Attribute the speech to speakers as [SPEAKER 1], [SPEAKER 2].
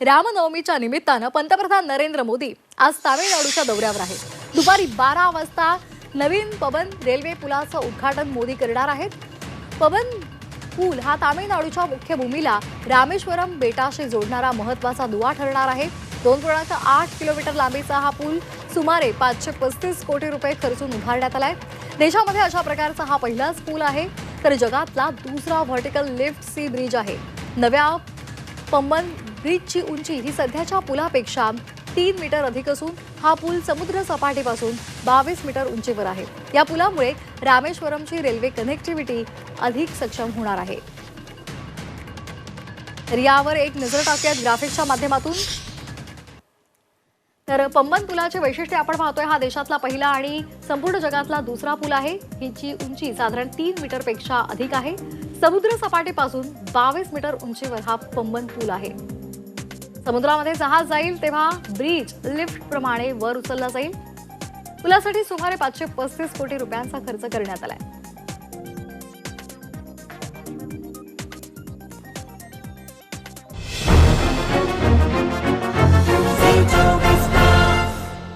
[SPEAKER 1] रामनवमीच्या निमित्तानं पंतप्रधान नरेंद्र मोदी आज तामिळनाडूच्या दौऱ्यावर आहेत. दुपारी बारा वाजता नवीन पवन रेल्वे पुलाचं उद्घाटन मोदी करणार आहेत. पवन पूल हा तामिळनाडूच्या मुख्य भूमीला रामेश्वरम बेटाशी जोडणारा महत्त्वाचा दुवा ठरणार आहे. दोन पूर्णांक आठ किलोमीटर लांबीचा हा पूल सुमारे पाचशे पस्तीस कोटी रुपये खर्चून उभारण्यात आलाय. देशामध्ये अशा प्रकारचा हा पहिलाच पूल आहे. तर जगातला दुसरा व्हर्टिकल लिफ्ट सी ब्रिज आहे. नव्या पंबन ब्रिजची उंची ही सध्याच्या पुलापेक्षा तीन मीटर अधिक असून हा पूल समुद्र सपाटीपासून बावीस मीटर उंचीवर आहे. या पुलामुळे रामेश्वरमची रेल्वे कनेक्टिव्हिटी अधिक सक्षम होणार आहे. तर यावर एक नजर टाकूयात ग्राफिक्सच्या माध्यमातून. तर पंबन पुलाचे वैशिष्ट्य आपण पाहतोय हा देशातला पहिला आणि संपूर्ण जगातला दुसरा पूल आहे. हिची उंची साधारण तीन मीटरपेक्षा अधिक आहे. समुद्र सपाटीपासून बावीस मीटर उंचीवर हा पंबन पूल आहे. समुद्रामध्ये जहाज जाईल तेव्हा ब्रिज लिफ्ट प्रमाणे वर उचलला जाईल. पुलासाठी सुमारे पाचशे पस्तीस कोटी रुपयांचा खर्च करण्यात आलाय.